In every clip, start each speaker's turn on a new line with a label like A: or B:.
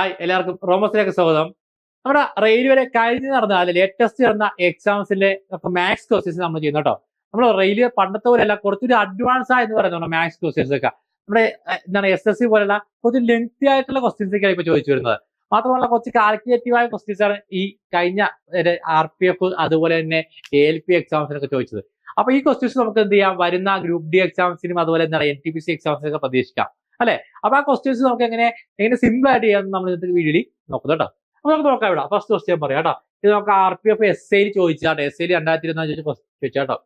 A: Hi എല്ലാവർക്കും റോമസിലേക്ക് സ്വാഗതം. നമ്മുടെ റെയിൽവേ കഴിഞ്ഞ് നടന്ന അത് ലേറ്റസ്റ്റ് നടന്ന എക്സാംസിലെ മാത്സ് ക്വസ്റ്റ്യൻസ് നമ്മൾ ചെയ്യുന്നു കേട്ടോ. നമ്മൾ റെയിൽവേ പണ്ടത്തെ പോലെയല്ല കുറച്ചൊരു അഡ്വാൻസ് ആയെന്ന് പറയുന്നത് മാത്സ് ക്വസ്റ്റ്യൻസ് ഒക്കെ. നമ്മുടെ എന്താണ് എസ് എസ് സി പോലെയുള്ള കുറച്ച് ലെങ്തി ആയിട്ടുള്ള ക്വസ്റ്റ്യൻസ് ഒക്കെയാണ് ഇപ്പൊ ചോദിച്ചു വരുന്നത്. മാത്രമല്ല കുറച്ച് കാൽക്കുലേറ്റീവ് ആയ ക്വസ്റ്റ്യൻസ് ആണ് ഈ കഴിഞ്ഞ ആർ പി എഫ് അതുപോലെ തന്നെ എൽ പി എക്സാംസിനൊക്കെ ചോദിച്ചത്. അപ്പൊ ഈ ക്വസ്റ്റ്യൻസ് നമുക്ക് എന്ത് ചെയ്യാം? വരുന്ന ഗ്രൂപ്പ് ഡി എക്സാംസിനും അതുപോലെ എന്താണ് എൻ ടി പി സി എക്സാംസിനൊക്കെ പ്രതീക്ഷിക്കാം. അല്ലെ? അപ്പൊ ആ ക്വസ്റ്റ്യൻസ് നമുക്ക് എങ്ങനെ എങ്ങനെ സിമ്പിൾ ആയിട്ട് ചെയ്യാമെന്ന് നമ്മൾ ഇന്നത്തെ വീഡിയോയിൽ നോക്കുന്നത് കേട്ടോ. അപ്പൊ നമുക്ക് നോക്കാം ഇവിടെ. ഫസ്റ്റ് ക്വസ്റ്റ്യൻ പറയാം കേട്ടോ. ഇത് നമുക്ക് ആർ പി എഫ് എസ് ഐയിൽ ചോദിച്ചാട്ടോ എസ് ഐയിൽ രണ്ടായിരത്തി ഇരുപത്തി ചോദിച്ചാട്ടോ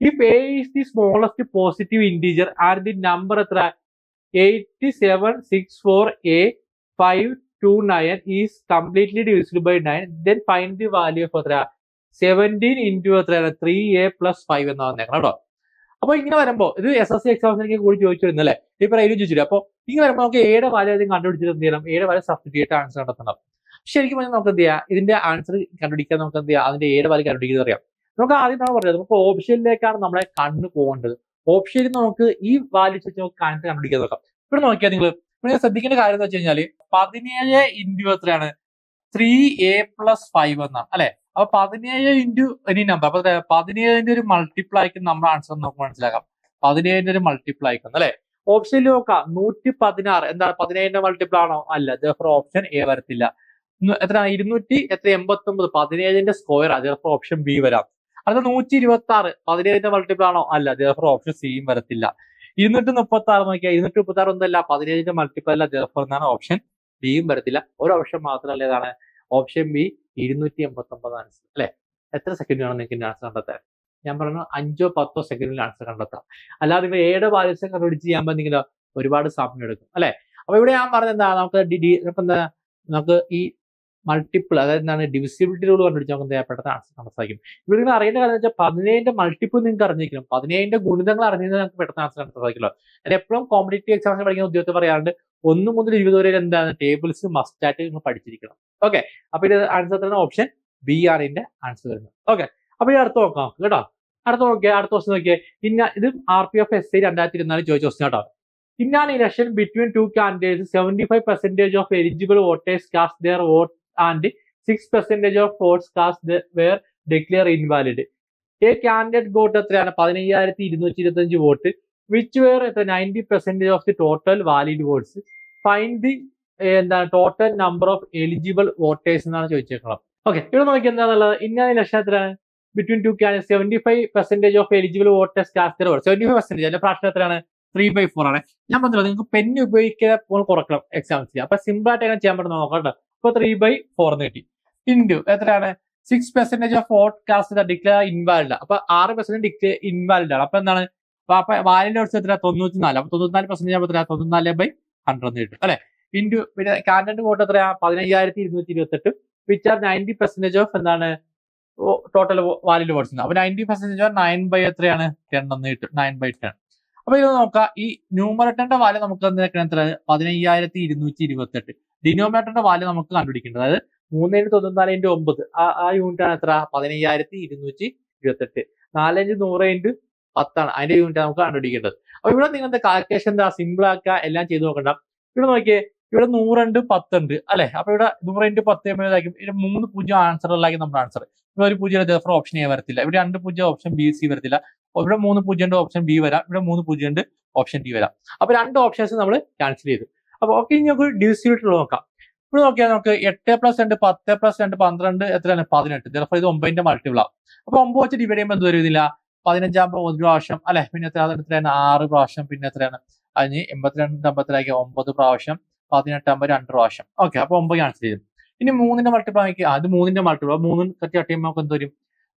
A: if A the smallest positive integer are the number എത്ര? Eighty seven six four A five two nine is completely ഡിവിസിഡ് by nine then find the value of എത്ര? Seventeen into എത്രയാണ് three A plus five എന്ന് വന്നേക്കണം കേട്ടോ. അപ്പൊ ഇങ്ങനെ വരുമ്പോ ഇത് എസ് എസ് സി എക്സാമിനൊക്കെ കൂടി ചോദിച്ചു അല്ലെ? ഇപ്പൊ റെയിലും ചോദിച്ചില്ല അപ്പൊ ഇങ്ങനെ വരുമ്പോൾ നമുക്ക് ഏഴ് ആദ്യം കണ്ടുപിടിച്ചിട്ട് എന്ത് ചെയ്യണം? ഏഴ് വാല്യൂ സബ്സ്റ്റിറ്റ്യൂട്ട് ആൻസർ കണ്ടെത്തണം. ശരിക്കും പറഞ്ഞാൽ നമുക്ക് എന്ത് ചെയ്യാം? ഇതിന്റെ ആൻസർ കണ്ടുപിടിക്കാൻ നമുക്ക് എന്ത് ചെയ്യാം? അതിന്റെ ഏഴ് വാല്യൂ കണ്ടുപിടിക്കുന്നത് അറിയാം. നമുക്ക് ആദ്യം നമ്മൾ പറഞ്ഞത് നമുക്ക് ഓപ്ഷനിലേക്കാണ് നമ്മളെ കണ്ണ് പോകേണ്ടത്. ഓപ്ഷനിൽ നമുക്ക് ഈ വാല്യൂ വെച്ച് നമുക്ക് ആൻസർ കണ്ടുപിടിക്കാൻ നോക്കാം. ഇവിടെ നോക്കിയാൽ നിങ്ങൾ ഇവിടെ ശ്രദ്ധിക്കേണ്ട കാര്യം എന്ന് വെച്ച് കഴിഞ്ഞാൽ പതിനേഴ് ഇന്റു എത്രയാണ്? ത്രീ എ പ്ലസ് ഫൈവ് എന്നാണ്. അല്ലെ? അപ്പൊ പതിനേഴ് ഇന്റു എനി നമ്പർ അപ്പൊ? പതിനേഴിന്റെ ഒരു മൾട്ടിപ്പിൾ ആയിരിക്കും നമ്മൾ ആൻസർ നമുക്ക് മനസ്സിലാക്കാം. പതിനേഴിന്റെ ഒരു മൾട്ടിപ്പിൾ ആയിരിക്കും അല്ലെ? ഓപ്ഷനിൽ നോക്കാം. നൂറ്റി പതിനാറ് എന്താണ്? പതിനേഴിന്റെ മൾട്ടിപ്പിൾ ആണോ? അല്ല. ജഫർ ഓപ്ഷൻ എ വരത്തില്ല. എത്ര? ഇരുന്നൂറ്റി എത്ര? എൺപത്തി ഒമ്പത് പതിനേഴിന്റെ സ്ക്വയർ ജഫർ ഓപ്ഷൻ ബി വരാം. അടുത്ത നൂറ്റി ഇരുപത്തി ആറ് പതിനേഴിന്റെ മൾട്ടിപ്പിൾ ആണോ? അല്ല. ജഫർ ഓപ്ഷൻ സിയും വരത്തില്ല. ഇരുന്നൂറ്റി മുപ്പത്തി ആറ് നോക്കിയാൽ ഇരുന്നൂറ്റി മുപ്പത്തി ആറ് ഒന്നല്ല. പതിനേഴിന്റെ മൾട്ടിപ്പിൾ അല്ല. ജഫർ എന്നാണ് ഓപ്ഷൻ ബിയും വരത്തില്ല. ഒരു ഓപ്ഷൻ മാത്രമല്ല ഏതാണ് ഓപ്ഷൻ ബി ഇരുന്നൂറ്റി എൺപത്തി ഒമ്പത് ആൻസർ അല്ലെ? എത്ര സെക്കൻഡ് വേണം നിങ്ങൾക്ക് ആൻസർ കണ്ടെത്താൻ? ഞാൻ പറഞ്ഞു അഞ്ചോ പത്തോ സെക്കൻഡിൽ ആൻസർ കണ്ടെത്താം. അല്ലാതെ നിങ്ങൾ ഏഴ് വാല്യൂസ് കണ്ടുപിടിച്ച് ചെയ്യാൻ നിങ്ങൾ ഒരുപാട് സമയം എടുക്കും. അല്ലെ? അപ്പൊ ഇവിടെ ഞാൻ പറഞ്ഞ എന്താ? നമുക്ക് ഡി എന്താ? നമുക്ക് ഈ മൾട്ടിപ്പിൾ അതായത് എന്താണ്? ഡിവിസിബിലിറ്റി റൂൾ കണ്ടുപിടിച്ച് നമുക്ക് പെട്ടെന്ന് ആൻസർ കണ്ടെത്താൻ സാധിക്കും ഇവിടെ നിങ്ങൾ അറിയേണ്ട കാര്യം വെച്ചാൽ പതിനേഴിന്റെ മൾട്ടിപ്പിൾ നിങ്ങൾക്ക് അറിഞ്ഞിരിക്കണം. പതിനേഴിന്റെ ഗുണിതങ്ങൾ അറിഞ്ഞാൽ നമുക്ക് പെട്ടെന്ന് ആൻസർ കണ്ടെത്താൻ സാധിക്കുമല്ലോ ഞാൻ എപ്പോഴും കോമ്പറ്റേറ്റീവ് എക്സാംസ് പഠിക്കുന്ന ഉദ്യോഗത്തിൽ പറയാറുണ്ട് ഒന്ന് മുതൽ ഇരുപത് വരെ എന്താണ്? ടേബിൾസ് മസ്റ്റായിട്ട് നിങ്ങൾ പഠിച്ചിരിക്കണം. ഓക്കെ അപ്പൊ ഇത് ആൻസർ തരുന്ന ഓപ്ഷൻ ബി ആണ് ഇതിന്റെ ആൻസർ വരുന്നത് ഓക്കെ അപ്പൊ ഇത് അടുത്ത് നോക്കാം. കേട്ടോ? അടുത്ത നോക്കിയാൽ അടുത്ത ക്വസ്റ്റൻ നോക്കിയാൽ ഇന്ന ഇത് R P F S I രണ്ടായിരത്തി ഇരുന്നാലും ചോദിച്ച ക്വസ്റ്റൻ കേട്ടോ ഇന്നാണ് election between two candidates seventy five percentage of eligible voters cast their vote and six percentage of votes cast were declare invalid a candidate vote എത്രയാണ്? പതിനയ്യായിരത്തി ഇരുന്നൂറ്റി ഇരുപത്തി അഞ്ച് വോട്ട്. വിച്ച് വെയർ എത്ര ninety percentage of the total valid votes find the എന്താണ് total number of eligible voters എന്നാണ് ചോദിച്ചേക്കണം okay ഇവിടെ നോക്കി എന്താണെന്നുള്ളത് ഇന്ന ലക്ഷം എത്രയാണ് between two can seventy five percentage of eligible voters cast vote seventy five percentage അതിന്റെ പ്രാവശ്യം എത്രയാണ്? ത്രീ ബൈ ഫോർ ആണ്. ഞാൻ പറഞ്ഞത് നിങ്ങൾക്ക് പെൻ ഉപയോഗിക്കാൻ കുറക്കണം എക്സാംസിൽ അപ്പൊ സിമ്പിൾ ആയിട്ട് എങ്ങനെ ചെയ്യാൻ പറ്റുന്ന നോക്കാം കേട്ടോ. ഇപ്പൊ ത്രീ ബൈ ഫോർ എന്ന് കിട്ടി. ഇൻഡു എത്രയാണ്? Six percentage of vote cast declare invalid അപ്പൊ ആറ് പെർസെന്റ് ഡിക്ലെയർ ഇൻവാലിഡ് ആണ്. അപ്പൊ എന്താണ്? അപ്പൊ അപ്പൊ വാലിന്റെ ഓട്സ് എത്ര തൊണ്ണൂറ്റി നാല് അപ്പൊ തൊണ്ണൂറ്റിനാല് പെർസെന്റേജ് ആകുമ്പോൾ എത്ര തൊണ്ണൂറ്റിനാല് ബൈ ഹൺഡ്രഡ് കിട്ടും അല്ലെ? ഇന്റു പിന്നെ കാൻഡന്റ് വോട്ട് എത്രയാ? പതിനയ്യായിരത്തി ഇരുന്നൂറ്റി ഇരുപത്തി എട്ട് which are ninety percentage of എന്താണ് ടോട്ടൽ വാലിൽ വോട്ട്സ് അപ്പൊ ninety percentage of nine by എത്രയാണ്? ടെൻ എന്ന് കിട്ടും. നയൻ ബൈ ടെൻ അപ്പൊ ഇത് നോക്കാം. ഈ ന്യൂമറേറ്ററിന്റെ വാല്യൂ നമുക്ക് എന്തൊക്കെയാണ് എത്ര പതിനയ്യായിരത്തി ഇരുന്നൂറ്റി ഇരുപത്തി എട്ട് ഡിനോമിനേറ്ററിന്റെ വാല്യൂ നമുക്ക് കണ്ടുപിടിക്കേണ്ടത്. അതായത് മൂന്നേഴ് തൊണ്ണൂറ്റിനാല് ഇന്റു ഒമ്പത്. ആ യൂണിറ്റ് ആണ് എത്ര പതിനയ്യായിരത്തി ഇരുന്നൂറ്റി ഇരുപത്തെട്ട് നാലഞ്ച് നൂറ് ഇന്റു പത്താണ്. അതിന്റെ യൂണിറ്റ് നമുക്ക് കണ്ടുപിടിക്കേണ്ടത്. അപ്പൊ ഇവിടെ നിങ്ങളുടെ കാൽക്കുലേഷൻ എന്താ? സിമ്പിൾ ആക്കുക എല്ലാം ചെയ്ത് നോക്കണ്ട. ഇവിടെ നോക്കിയേ ഇവിടെ നൂറുണ്ട് പത്തുണ്ട് അല്ലെ? അപ്പൊ ഇവിടെ നൂറ് ഇന്റു പത്ത് എഴുതായിരിക്കും ഇവിടെ മൂന്ന് പൂജ്യം ആൻസറുകളായിരിക്കും നമ്മുടെ ആൻസർ ഇവിടെ ഒരു പൂജ്യം ജഫർ ഓപ്ഷൻ എ വരത്തില്ല. ഇവിടെ രണ്ട് പൂജ്യം ഓപ്ഷൻ ബി സി വരത്തില്ല. ഇവിടെ മൂന്ന് പൂജ്യം ഓപ്ഷൻ ബി വരാം. ഇവിടെ മൂന്ന് പൂജ്യം ഓപ്ഷൻ ഡി വരാം. അപ്പൊ രണ്ട് ഓപ്ഷൻസ് നമ്മൾ ക്യാൻസൽ ചെയ്തു. അപ്പൊ ഓക്കെ ഇനി നമുക്ക് ഡിവിസിബിലിറ്റി നോക്കാം. ഇവിടെ നോക്കിയാൽ നമുക്ക് എട്ട് പ്ലസ് രണ്ട് പത്ത് പ്ലസ് രണ്ട് പന്ത്രണ്ട് എത്രയാണ്? പതിനെട്ട്. ചിലപ്പോൾ ഇത് ഒമ്പതിന്റെ മൾട്ടിപ്പിൾ ആവും. അപ്പൊ ഒമ്പത് വെച്ച് ഡിവൈഡ് ചെയ്യുമ്പോൾ എന്ത് വരുന്നില്ല പതിനഞ്ചാകുമ്പോൾ ഒരു പ്രാവശ്യം അല്ലെ? പിന്നെ എത്ര എത്രയാണ്? ആറ് പ്രാവശ്യം പിന്നെ എത്രയാണ്? അതിന് എൺപത്തിരണ്ട് അമ്പത്തിലാക്കി ഒമ്പത് പ്രാവശ്യം പതിനെട്ടാകുമ്പോൾ രണ്ട് പ്രാവശ്യം. ഓക്കെ അപ്പൊ ഒമ്പത് ക്യാൻസൽ ചെയ്തു. ഇനി മൂന്നിന്റെ മൾട്ടിപ്ലൈ അത് മൂന്നിന്റെ മൾട്ടിപ്ലൈ മൂന്ന് കട്ടി കട്ടിയുമ്പോൾ നമുക്ക് എന്ത് വരും?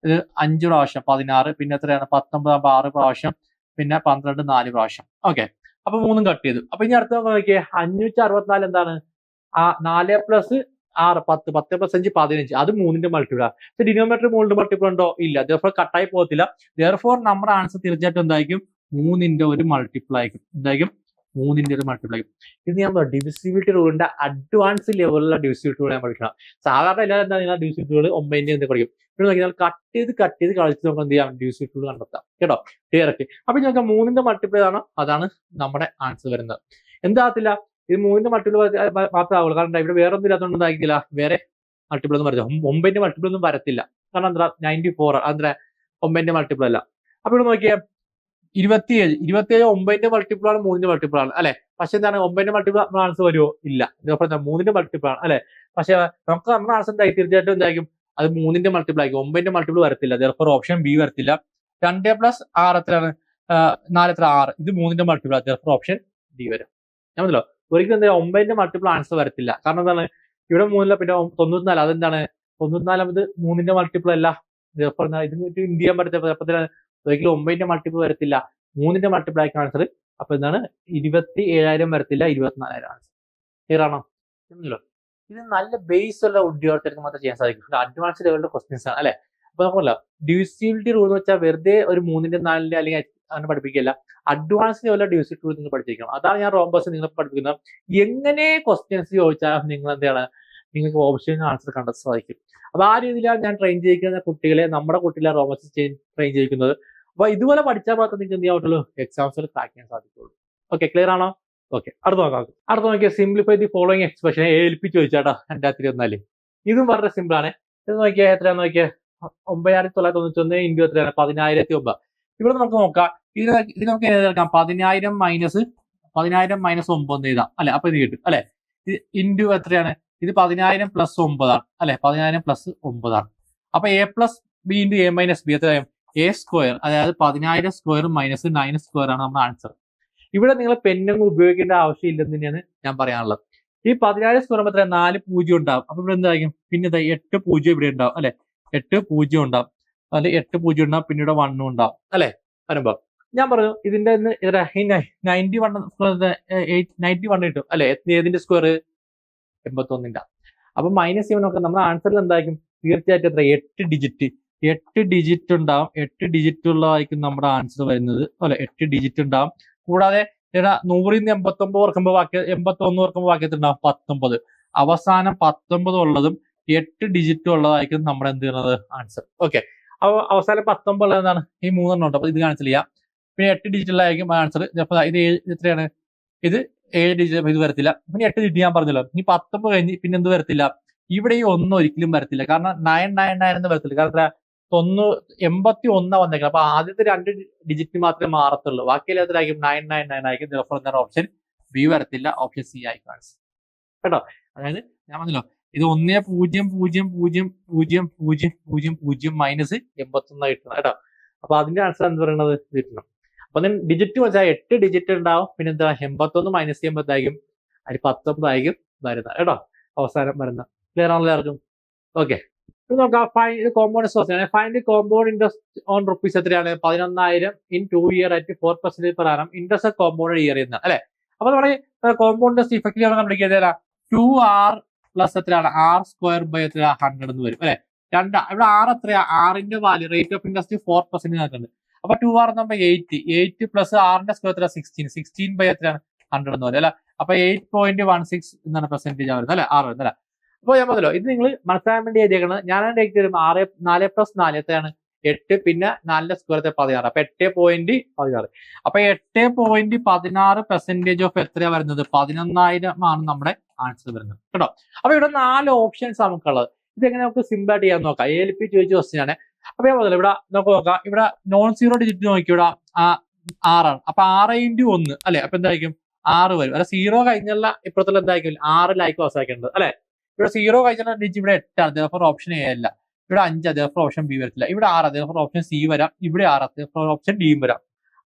A: ഇത് അഞ്ച് പ്രാവശ്യം പതിനാറ് പിന്നെ എത്രയാണ്? പത്തൊമ്പതാകുമ്പോൾ ആറ് പ്രാവശ്യം പിന്നെ പന്ത്രണ്ട് നാല് പ്രാവശ്യം. ഓക്കെ അപ്പൊ മൂന്നും കട്ട് ചെയ്തു. അപ്പൊ ഇനി അടുത്ത നോക്കിയേ. അഞ്ഞൂറ്റി അറുപത്തിനാല് എന്താണ്? ആ നാല് പ്ലസ് ആറ് പത്ത് പത്ത് പ്ലസ് അഞ്ച് പതിനഞ്ച്. അത് മൂന്നിന്റെ മൾട്ടിപ്പിൾ ആണ് ഡിനോമീറ്റർ മൂന്നിന്റെ മൾട്ടിപ്പിൾ ഉണ്ടോ? ഇല്ല. ദർഫോർ കട്ടായി പോകത്തില്ല. ദർഫോർ നമ്മുടെ ആൻസർ തീർച്ചയായിട്ടും എന്തായിരിക്കും? മൂന്നിന്റെ ഒരു മൾട്ടിപ്പിൾ ആയിരിക്കും. എന്തായിരിക്കും? മൂന്നിന്റെ ഒരു ആയിരിക്കും. ഇത് ഞാൻ ഡിവിസിബിലിറ്റി റൂളിന്റെ അഡ്വാൻസ് ലെവലിലുള്ള ഡിവിസിബിലിറ്റി റൂൾ ഞാൻ പഠിക്കണം. സാധാരണ എല്ലാവരും എന്താ നിങ്ങൾ ഡിവിസിബിലിറ്റി റൂൾ ഒമ്പതിന്റെ എന്ത് പഠിക്കും. ഇവിടെ നോക്കിയാൽ കട്ട് ചെയ്ത് കട്ട് ചെയ്ത് കളിച്ച് നമുക്ക് എന്ത് ചെയ്യാം? ഡിവിസിബിലിറ്റി റൂൾ കണ്ടെത്താം. കേട്ടോ? ആക്കി അപ്പൊ ഞങ്ങൾക്ക് മൂന്നിന്റെ മൾട്ടിപ്പിൾ ആണോ? അതാണ് നമ്മുടെ ആൻസർ വരുന്നത്. എന്താകത്തില്ല? ഇത് മൂന്നിന്റെ മൾട്ടിപ്പിൾ മാത്രമേ ആവുള്ളൂ കാരണം ഇവിടെ വേറെ ഒന്നും ഇല്ലാത്തതുകൊണ്ട് എന്താക്കില്ല വേറെ മൾട്ടിപ്പിൾ ഒന്നും ഒം- ഒമ്പതിന്റെ മൾട്ടിപ്പിൾ ഒന്നും വരത്തില്ല. കാരണം എന്താ? നയന്റി ഫോർ അതെ ഒമ്പതിന്റെ മൾട്ടിപ്പിൾ അല്ല. അപ്പൊ ഇവിടെ നോക്കിയാൽ ഇരുപത്തിയേഴ്. ഇരുപത്തിയേഴ് ഒമ്പതിന്റെ മൾട്ടിപ്പിൾ ആണ് മൂന്നിന്റെ മൾട്ടിപ്പിൾ ആണ്. അല്ലെ? പക്ഷെ എന്താണ്? ഒമ്പതിന്റെ മൾട്ടിപ്പിൾ ആൻസർ വരുമോ ഇല്ല. ഇതേപോലെ മൂന്നിന്റെ മൾട്ടിപ്പിൾ ആണ്. അല്ലെ? പക്ഷെ നമുക്ക് നമ്മുടെ ആൻസർ എന്തായി? തീർച്ചയായിട്ടും എന്തായിരിക്കും? അത് മൂന്നിന്റെ മൾട്ടിപ്പിൾ ആയിരിക്കും. ഒമ്പതിന്റെ മൾട്ടിപ്പിൾ വരത്തില്ല. അതേപോലെ ഓപ്ഷൻ ബി വരത്തില്ല. രണ്ട് പ്ലസ് ആറ് എത്രയാണ്? നാല് എത്ര? ആറ്. ഇത് മൂന്നിന്റെ മൾട്ടിപ്പിൾ ആണ്. ദർഫോർ ഓപ്ഷൻ ഡി വരും. ഞാൻ പറഞ്ഞല്ലോ? ഒരിക്കലും എന്താ ഒമ്പതിന്റെ മൾട്ടിപ്പിൾ ആൻസർ വരത്തില്ല. കാരണം എന്താണ്? ഇവിടെ മൂന്നില്ല പിന്നെ തൊണ്ണൂറ്റിനാല്. അതെന്താണ്? തൊണ്ണൂറ്റിനാലാമത് മൂന്നിന്റെ മൾട്ടിപ്പിൾ അല്ല. ദർഫോർ ഇത് ഇന്ത്യ പറ്റത്തില്ല ഒരിക്കലും ഒമ്പതിന്റെ മൾട്ടിപ്പിൾ വരത്തില്ല. മൂന്നിന്റെ മൾട്ടിപ്പിൾ ആയിരിക്കും ആൻസർ അപ്പൊ എന്താണ്? ഇരുപത്തി ഏഴായിരം വരത്തില്ല ഇരുപത്തിനാലായിരം ആൻസർ ക്ലിയർ ആണോ? ഇത് നല്ല ബേസ് ഉള്ള ഉദ്യോഗസ്ഥർക്ക് മാത്രം ചെയ്യാൻ സാധിക്കും. അഡ്വാൻസ് ലെവലിന്റെ ക്വസ്റ്റ്യൻസ് ആണ് അല്ലെ? അപ്പൊ നമുക്കല്ല ഡ്യൂസിബിലിറ്റി റൂൾ എന്ന് വെച്ചാൽ വെറുതെ ഒരു മൂന്നിന്റെ നാലിന്റെ അല്ലെങ്കിൽ അങ്ങനെ പഠിപ്പിക്കില്ല അഡ്വാൻസ് ലെവലിലെ ഡ്യൂസി ടൂൾ നിങ്ങൾ പഠിച്ചിരിക്കണം. അതാണ് ഞാൻ റോംബസ് നിങ്ങളെ പഠിപ്പിക്കുന്നത്. എങ്ങനെ ക്വസ്റ്റ്യൻസ് ചോദിച്ചാൽ നിങ്ങൾ എന്താണ്? നിങ്ങൾക്ക് ഓപ്ഷൻ ആൻസർ കണ്ടെത്താൻ സാധിക്കും. അപ്പൊ ആ രീതിയിലാണ് ഞാൻ ട്രെയിൻ ചെയ്യിക്കുന്ന കുട്ടികളെ നമ്മുടെ കുട്ടികളെ റോമസ് ട്രെയിൻ ചെയ്യിക്കുന്നത് അപ്പൊ ഇതുപോലെ പഠിച്ചാൽ മാത്രം നിങ്ങൾക്ക് എന്ത് ചെയ്യാൻ പറ്റുള്ളൂ? എക്സാംസിൽ ക്രാക്ക് ചെയ്യാൻ സാധിക്കുള്ളൂ. ഓക്കെ ക്ലിയർ ആണോ? ഓക്കെ അടുത്ത നോക്കാം. അടുത്ത നോക്കിയാൽ സിംപ്ലിഫൈ ദി ഫോളോയിങ് എക്സ്പ്രഷൻ ഏൽപ്പിച്ച് ചോദിച്ചാട്ടോ രണ്ടായിരത്തി ഇരുപത്തിനാല് ഇതും വളരെ സിമ്പിൾ ആണ്. ഇത് നോക്കിയാൽ എത്രയാന്ന് നോക്കിയാൽ? ഒമ്പതിനായിരത്തി തൊള്ളായിരത്തി തൊണ്ണൂറ്റി ഒന്ന് ഇന്ത്യ എത്രയാണ്? പതിനായിരത്തി ഒമ്പത്. ഇവിടെ നമുക്ക് നോക്കാം. ഇത് ഇത് നമുക്ക് ഏതെടുക്കാം പതിനായിരം മൈനസ് പതിനായിരം മൈനസ് ഒമ്പത് എഴുതാം. അല്ലെ? അപ്പൊ ഇത് കിട്ടും. അല്ലെ? ഇന്റു എത്രയാണ്? ഇത് പതിനായിരം പ്ലസ് ഒമ്പതാണ്. അല്ലെ? പതിനായിരം പ്ലസ് ഒമ്പതാണ്. അപ്പൊ A plus B into A minus B എത്രയായും A square അതായത് പതിനായിരം സ്ക്വയർ മൈനസ് നയൻ സ്ക്വയർ ആണ് നമ്മുടെ ആൻസർ ഇവിടെ നിങ്ങൾ പെന്നും ഉപയോഗിക്കേണ്ട ആവശ്യമില്ലെന്ന് തന്നെയാണ് ഞാൻ പറയാനുള്ളത്. ഈ പതിനായിരം സ്ക്വയർ എത്ര നാല് പൂജ്യം ഉണ്ടാവും. അപ്പൊ ഇവിടെ എന്തായിരിക്കും? പിന്നെ എട്ട് പൂജ്യം ഇവിടെ ഉണ്ടാവും. അല്ലെ? എട്ട് പൂജ്യം ഉണ്ടാവും. അല്ലെ എട്ട് പൂജ്യം ഉണ്ടാവും പിന്നീട് വണ്ണും ഉണ്ടാവും. അല്ലെ? അനുഭവം. ഞാൻ പറഞ്ഞു ഇതിന്റെ നയന്റി വൺ നയന്റി വൺ കിട്ടും. അല്ലെ? ഏതിന്റെ സ്ക്വയർ എൺപത്തൊന്നിന്റെ. അപ്പൊ മൈനസ് സെവൻ ഒക്കെ നമ്മുടെ ആൻസറിൽ എന്തായിരിക്കും? തീർച്ചയായിട്ടും എത്ര? എട്ട് ഡിജിറ്റ് എട്ട് ഡിജിറ്റ് ഉണ്ടാവും. എട്ട് ഡിജിറ്റ് ഉള്ളതായിരിക്കും നമ്മുടെ ആൻസർ വരുന്നത്. അല്ലെ? എട്ട് ഡിജിറ്റ് ഉണ്ടാവും. കൂടാതെ ഇവിടെ നൂറിൽ നിന്ന് എൺപത്തൊമ്പത് ഓർക്കുമ്പോൾ ബാക്കി എൺപത്തി ഒന്ന് ഓർക്കുമ്പോൾ ഉണ്ടാവും പത്തൊമ്പത്. അവസാനം പത്തൊമ്പത് ഉള്ളതും എട്ട് ഡിജിറ്റ് ഉള്ളതായിരിക്കും നമ്മുടെ എന്ത് ചെയ്യുന്നത്? ആൻസർ ഓക്കെ അപ്പൊ അവസാനം പത്തൊമ്പത് എന്താണ്? ഈ മൂന്നെണ്ണം ഉണ്ട്. അപ്പൊ ഇത് ചെയ്യാം. പിന്നെ എട്ട് ഡിജിറ്റൽ ആയിരിക്കും ആൻസർ അപ്പൊ ഇത് ഏഴ് എത്രയാണ്? ഇത് ഏഴ് ഡിജിറ്റ് ഇത് വരത്തില്ല. പിന്നെ എട്ട് ഡിജിറ്റ് ഞാൻ പറഞ്ഞല്ലോ. ഇനി പത്തൊമ്പത് കഴിഞ്ഞ് പിന്നെ എന്ത് വരത്തില്ല? ഇവിടെ ഈ ഒന്നും ഒരിക്കലും വരത്തില്ല. കാരണം നയൻ നയൻ നയൻ എന്ന് വരത്തില്ല. കാരണം എത്ര? തൊണ്ണൂ എൺപത്തി ഒന്നാ വന്നേക്കുന്നത് അപ്പൊ ആദ്യത്തെ രണ്ട് ഡിജിറ്റ് മാത്രമേ മാറത്തുള്ളൂ. ബാക്കി എല്ലാത്തിലായിരിക്കും നയൻ നയൻ നയൻ ആയിരിക്കും. ഓപ്ഷൻ ബി വരത്തില്ല. ഓപ്ഷൻ സി ആയി കാണിച്ചു കേട്ടോ? അതായത് ഞാൻ പറഞ്ഞല്ലോ ഇത് ഒന്നേ പൂജ്യം പൂജ്യം പൂജ്യം പൂജ്യം പൂജ്യം പൂജ്യം പൂജ്യം മൈനസ് എൺപത്തൊന്നായി കിട്ടണം കേട്ടോ. അപ്പൊ അതിന്റെ ആൻസർ എന്ത് പറയുന്നത് കിട്ടണം. അപ്പൊ then ഡിജിറ്റ് വെച്ചാൽ എട്ട് ഡിജിറ്റ് ഉണ്ടാവും. പിന്നെ എന്താ? എൺപത്തൊന്ന് മൈനസ് ചെയ്യുമ്പോഴത്തായിരിക്കും അതിൽ പത്തൊമ്പതായിരിക്കും വരുന്നത് കേട്ടോ. അവസാനം വരുന്ന ക്ലിയർ ആണല്ലോ എല്ലാവർക്കും? ഓക്കെ നോക്കാം find compound source find compound interest on rupees എത്രയാണ്? പതിനൊന്നായിരം ഇൻ ടു ഇയർ ആയിട്ട് ഫോർ പെർസെന്റേജ് പ്രകാരം ഇൻട്രസ്റ്റ് കോമ്പൗണ്ട് ഇയർ എന്ന്. അല്ലെ? അപ്പൊ നമ്മുടെ കോമ്പൗണ്ട് ആണ് കണ്ടുപിടിക്കുക ടു ആർ പ്ലസ് എത്രയാണ്? ആർ സ്ക്വയർ ബൈ എത്ര ഹൺഡ്രഡ് എന്ന് വരും അല്ലെ? രണ്ട് ഇവിടെ ആർ എത്രയാ? ആറിന്റെ value rate of interest four percent നടക്കുന്നുണ്ട് അപ്പൊ ടു ആർ നമ്മൾ എയ്റ്റ് എയ്റ്റ് പ്ലസ് ആറിന്റെ സ്ക്വയർ എത്ര സിക്സ്റ്റീൻ സിക്സ്റ്റീൻ ബൈ എത്രയാണ്? ഹൺഡ്രഡ് എന്ന് പറയും അല്ലെ? അപ്പൊ എയ്റ്റ് പോയിന്റ് വൺ സിക്സ് എന്നാണ് പെർസെന്റേജ് വരുന്നത് അല്ലെ? ആറ് വരുന്നത് അല്ലെ? അപ്പൊ ഞാൻ പറഞ്ഞല്ലോ ഇത് നിങ്ങൾ മനസ്സിലാൻ വേണ്ടി എഴുതിയേക്കുന്നത് ഞാൻ ഡേറ്റ് തരും ആറ് നാല് പ്ലസ് നാല് എത്രയാണ്? എട്ട് പിന്നെ നാലിന്റെ സ്ക്വയർ എത്ര പതിനാറ്. അപ്പൊ എട്ട് പോയിന്റ് പതിനാറ്. അപ്പൊ എട്ട് പോയിന്റ് പതിനാറ് പെർസെന്റേജ് ഓഫ് എത്രയാണ് വരുന്നത്? പതിനൊന്നായിരം ആണ് നമ്മുടെ ആൻസർ വരുന്നത് കേട്ടോ? അപ്പൊ ഇവിടെ നാല് ഓപ്ഷൻസ് നമുക്കുള്ളത്. ഇതെങ്ങനെ നമുക്ക് സിമ്പിൾ ആയിട്ട് ചെയ്യാൻ നോക്കാം. എ എൽ പി ചോദിച്ച ക്വസ്റ്റ്യൻ ആണ്. അപ്പൊ ഇവിടെ നമുക്ക് നോക്കാം. ഇവിടെ നോൺ സീറോ ഡിജിറ്റ് നോക്കി ഇവിടെ ആറാണ് അപ്പൊ ആറ് ഇന്റു ഒന്ന് അല്ലെ? അപ്പൊ എന്തായിരിക്കും? ആറ് വരും. അല്ല സീറോ കഴിഞ്ഞുള്ള ഇപ്പുറത്തുള്ള എന്തായിരിക്കും? ആറിലായിരിക്കും അവസാനിക്കേണ്ടത് അല്ലെ? ഇവിടെ സീറോ കഴിഞ്ഞുള്ള ഡിജിറ്റ് ഇവിടെ എട്ടാണ് അതേപോലെ ഓപ്ഷൻ എ അല്ല. ഇവിടെ അഞ്ച് അതേപോലെ ഓപ്ഷൻ ബി വരത്തില്ല. ഇവിടെ ആറ് അതേപോലെ ഓപ്ഷൻ സി വരാം. ഇവിടെ ആറ് അതേപോലെ ഓപ്ഷൻ ഡിയും വരാം.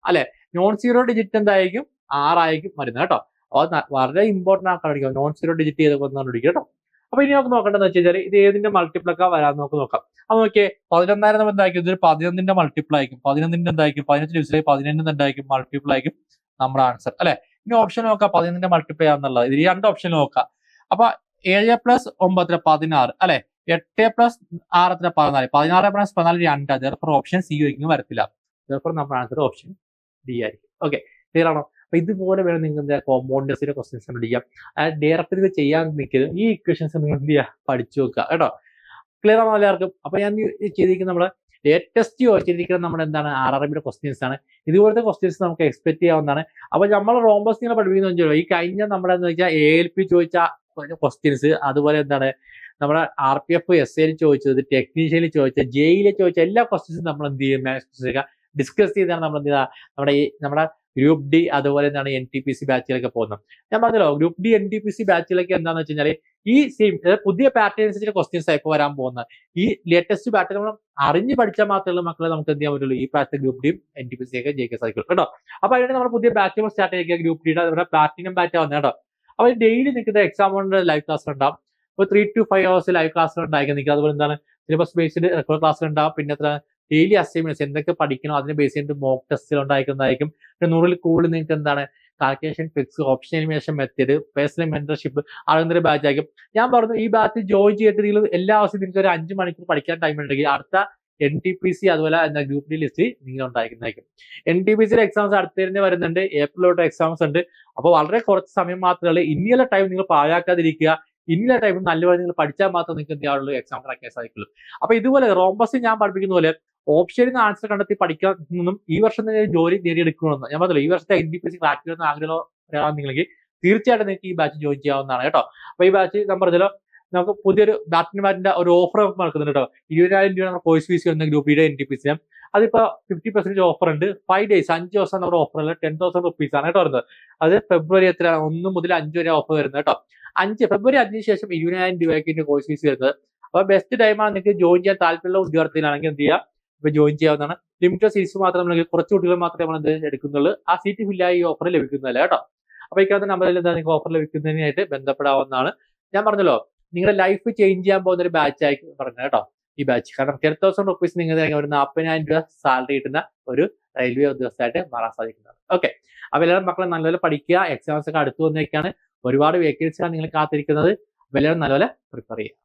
A: അല്ലെ? നോൺ സീറോ ഡിജിറ്റ് എന്തായിരിക്കും ആറായിരിക്കും വരുന്നത് കേട്ടോ? അത് വളരെ ഇമ്പോർട്ടന്റ് ആക്കാൻ പഠിക്കാം നോൺ സീറോ ഡിജിറ്റ് ചെയ്ത് കണ്ടുപിടിക്കുക കേട്ടോ അപ്പൊ ഇനി നമുക്ക് നോക്കേണ്ടതെന്ന് വെച്ച് കഴിഞ്ഞാൽ ഇത് ഏതിന്റെ മൾട്ടിപ്ലക്ക വരാൻ നമുക്ക് നോക്കാം. അപ്പൊ നോക്കിയേ പതിനൊന്നായിരം നമ്മൾ എന്തായിരിക്കും? ഇതൊരു പതിനൊന്നിന്റെ മൾട്ടിപ്പിൾ ആയിരിക്കും. പതിനൊന്നിന്റെ എന്തായിരിക്കും? പതിനഞ്ച് ദിവസമായി പതിനൊന്നിന്റെ എന്തായിരിക്കും? മൾട്ടിപ്പിൾ ആയിരിക്കും നമ്മുടെ ആൻസർ അല്ലെ? ഇനി ഓപ്ഷൻ നോക്കാം പതിനൊന്നിന്റെ മൾട്ടിപ്ലൈ ആണെന്നുള്ളത് ഇത് രണ്ട് ഓപ്ഷൻ നോക്കാം. അപ്പൊ ഏഴ് പ്ലസ് ഒമ്പതിന് പതിനാറ്. അല്ലെ? എട്ട് പ്ലസ് ആറത്തിന് പതിനാല്. പതിനാറ് പ്ലസ് പതിനാല് രണ്ട്. അതേപോലെ ഓപ്ഷൻ സി ഒരിക്കലും വരത്തില്ല. അതേപോലെ നമ്മുടെ ആൻസർ ഓപ്ഷൻ ഡി ആയിരിക്കും. ഓക്കെ ക്ലിയർ ആണോ? അപ്പൊ ഇതുപോലെ വേണം നിങ്ങൾ എന്താ കോമ്പൗണ്ടേഴ്സിന്റെ ക്വസ്റ്റ്യൻസ് പഠിക്കാം ഡയറക്റ്റ് ഇത് ചെയ്യാൻ നിൽക്കരുത്. ഈ ഇക്വേഷൻസ് നിങ്ങൾ എന്ത് ചെയ്യുക പഠിച്ചു വെക്കുക. കേട്ടോ? ക്ലിയർ ആണോ എല്ലാവർക്കും? അപ്പൊ ഞാൻ ചെയ്തിരിക്കുന്ന നമ്മൾ ലേറ്റസ്റ്റ് ചോദിച്ചിരിക്കുന്നത് നമ്മുടെ എന്താണ്? ആർ ആർ ബിയുടെ ക്വസ്റ്റ്യൻസ് ആണ്. ഇതുപോലത്തെ ക്വസ്റ്റ്യൻസ് നമുക്ക് എക്സ്പെക്ട് ചെയ്യാവുന്നതാണ്. അപ്പൊ നമ്മൾ റോംബസ് നിങ്ങൾ പഠിപ്പിക്കുന്ന ഈ കഴിഞ്ഞ നമ്മുടെ എന്ന് വെച്ചാൽ എ എൽ പി ചോദിച്ച ക്വസ്റ്റ്യൻസ് അതുപോലെ എന്താണ്? നമ്മുടെ ആർ പി എഫ് എസ് എയിൽ ചോദിച്ചത് ടെക്നീഷ്യനിൽ ചോദിച്ച ജെയിലെ ചോദിച്ച എല്ലാ ക്വസ്റ്റ്യൻസും നമ്മൾ എന്ത് ചെയ്യും ഡിസ്കസ് ചെയ്താണ് നമ്മൾ എന്ത് ചെയ്യുക നമ്മുടെ ഈ നമ്മുടെ ഗ്രൂപ്പ് ഡി അതുപോലെ എന്താണ് എൻ ടി പി സി ബാച്ചിലൊക്കെ പോകുന്നത്. ഞാൻ പറഞ്ഞല്ലോ group D N T P C ബാച്ചിലൊക്കെ എന്താണെന്ന് വെച്ച് കഴിഞ്ഞാൽ ഈ സെയിം പുതിയ പാറ്റേൺ അനുസരിച്ച് ക്വസ്റ്റ്യൻസ് ആയിപ്പോ വരാൻ പോകുന്നത്. ഈ ലേറ്റസ്റ്റ് പാറ്റേൺ നമ്മൾ അറിഞ്ഞു പഠിച്ചാൽ മാത്രമേ മക്കളെ നമുക്ക് എന്ത് ചെയ്യാൻ പറ്റുള്ളൂ? ഈ പ്രാവശ്യത്തെ ഗ്രൂപ്പ് ഡിയും എൻ ടി പി സി ഒക്കെ ജയിക്കാൻ സാധിക്കും കേട്ടോ? അപ്പൊ അതിന് നമ്മൾ പുതിയ ബാച്ചുകൾ സ്റ്റാർട്ട് ചെയ്യുക. ഗ്രൂപ്പ് ഡിയുടെ നമ്മുടെ പ്ലാറ്റിനം ബാച്ച് വന്നത് കേട്ടോ. അപ്പൊ ഡെയിലി നിൽക്കുന്ന എക്സാം കൊണ്ട് ലൈവ് ക്ലാസ് ഉണ്ടാവും. ഒരു three to five hours live class ഉണ്ടായിരിക്കും. നിൽക്കുക അതുപോലെ എന്താണ്? സിലബസ് ബേസ്ഡ് റെക്കോർഡ് ക്ലാസ് ഉണ്ടാവും. പിന്നെ എത്ര? ഡെയിലി അസൈൻമെന്റ്സ് എന്തൊക്കെ പഠിക്കണോ അതിനെ ബേസ് ചെയ്തിട്ട് മോക്ക് ടെസ്റ്റിൽ ഉണ്ടായിരിക്കുന്നതായിരിക്കും പിന്നെ നൂറിൽ കൂടുതൽ നിങ്ങൾക്ക് എന്താണ്? Calculation fix option elimination method personal mentorship അതൊന്നൊരു batch ആയിരിക്കും. ഞാൻ പറഞ്ഞു ഈ ബാച്ച് ജോയിൻ ചെയ്തിട്ടുണ്ടെങ്കിൽ എല്ലാ ദിവസവും നിങ്ങൾക്ക് ഒരു അഞ്ച് മണിക്കൂർ പഠിക്കാൻ ടൈം ഉണ്ടെങ്കിൽ അടുത്ത എൻ ടി പി സി അതുപോലെ എന്താ ഗ്രൂപ്പ് ഡി ലിസ്റ്റ് നിങ്ങൾ ഉണ്ടായിരിക്കുന്നതായിരിക്കും എൻ ടി പി സിയുടെ എക്സാംസ് അടുത്ത് തന്നെ വരുന്നുണ്ട്. ഏപ്രിലോട്ട് എക്സാംസ് ഉണ്ട്. അപ്പോൾ വളരെ കുറച്ച് സമയം മാത്രമേ ഉള്ളൂ. ഇനിയുള്ള ടൈം നിങ്ങൾ പാഴാക്കാതിരിക്കുക. ഇനിയുള്ള ടൈം നല്ലപോലെ നിങ്ങൾ പഠിച്ചാൽ മാത്രമേ നിങ്ങൾക്ക് എന്ത് ചെയ്യാറുള്ളൂ എക്സാം ക്രാക്കാൻ സാധിക്കുള്ളൂ. അപ്പൊ ഇതുപോലെ റോംബസ് ഞാൻ പഠിപ്പിക്കുന്ന പോലെ ഓപ്ഷനിൽ ആൻസർ കണ്ടെത്തി പഠിക്കാനും ഈ വർഷം തന്നെ ജോലി നേടിയെടുക്കണമെന്ന് ഞാൻ പറഞ്ഞല്ലോ ഈ വർഷത്തെ N D P C crack ചെയ്യുന്ന ആഗ്രഹം ഒരാളെങ്കിൽ തീർച്ചയായിട്ടും നിങ്ങൾക്ക് ഈ ബാച്ച് ജോയിൻ ചെയ്യാവുന്നതാണ് കേട്ടോ. അപ്പൊ ഈ ബാച്ച് ഞാൻ പറഞ്ഞല്ലോ നമുക്ക് പുതിയൊരു ബാറ്റ്മാന്റെ ഒരു ഓഫർ നടക്കുന്നുണ്ട് കേട്ടോ. ഇരുപതിനായിരം രൂപ കോഴ്സ് ഫീസ് വരുന്ന ഗ്രൂപ്പിയുടെ എൻ ടി പി സി അതിപ്പോ ഫിഫ്റ്റി പെർസെന്റ് ഓഫർ ഉണ്ട്. ഫൈവ് ഡേയ്സ് അഞ്ച് ദിവസം നമ്മുടെ അല്ല ടെൻ തൗസൻഡ് റുപ്പീസ് ആണ് കേട്ടോ വരുന്നത്. അത് ഫെബ്രുവരി എത്രയാണ് ഒന്ന് മുതൽ അഞ്ച് വരെ ഓഫർ വരുന്നത് കേട്ടോ. അഞ്ച് ഫെബ്രുവരി അഞ്ചിന് ശേഷം ഇരുപതിനായിരം രൂപയ്ക്ക് കോഴ്സ് ഫീസ് വരുന്നത്. അപ്പൊ ബെസ്റ്റ് ടൈമാണ് നിങ്ങൾക്ക് ജോയിൻ ചെയ്യാൻ താല്പര്യമുള്ള ഉദ്യോഗാർത്ഥികളാണെങ്കിൽ എന്ത് ചെയ്യുക ഇപ്പൊ ജോയിൻ ചെയ്യാവുന്നതാണ്. ലിമിറ്റഡ് സീറ്റ്സ് മാത്രമല്ല കുറച്ച് കുട്ടികൾ മാത്രമേ നമ്മൾ എന്ത് എടുക്കുന്നുള്ളൂ. ആ സീറ്റ് ഫില്ലായി ഈ ഓഫർ ലഭിക്കുന്നതല്ല കേട്ടോ? അപ്പൊ ഇക്കാലത്ത് നമ്പറിൽ എന്താ നിങ്ങൾക്ക് ഓഫർ ലഭിക്കുന്നതിനായിട്ട് ബന്ധപ്പെടാവുന്നതാണ്. ഞാൻ പറഞ്ഞല്ലോ നിങ്ങളുടെ ലൈഫ് ചേഞ്ച് ചെയ്യാൻ പോകുന്ന ഒരു ബാച്ച് ആയി പറഞ്ഞത് കേട്ടോ ഈ ബാച്ച് കാരണം ടെൻ തൗസൻഡ് റുപ്പീസ് നിങ്ങൾ ഒരു നാൽപ്പതിനായിരം രൂപ സാലറി കിട്ടുന്ന ഒരു റെയിൽവേ ഉദ്യോഗസ്ഥരായിട്ട് മാറാൻ സാധിക്കുന്നതാണ്. ഓക്കെ അപ്പൊ എല്ലാവരും മക്കളെ നല്ലപോലെ പഠിക്കുക. എക്സാംസ് ഒക്കെ അടുത്ത് വന്നേക്കാണ്. ഒരുപാട് വേക്കൻസിയാണ് നിങ്ങൾ കാത്തിരിക്കുന്നത്. അപ്പൊ എല്ലാവരും നല്ലപോലെ പ്രിപ്പയർ ചെയ്യുക.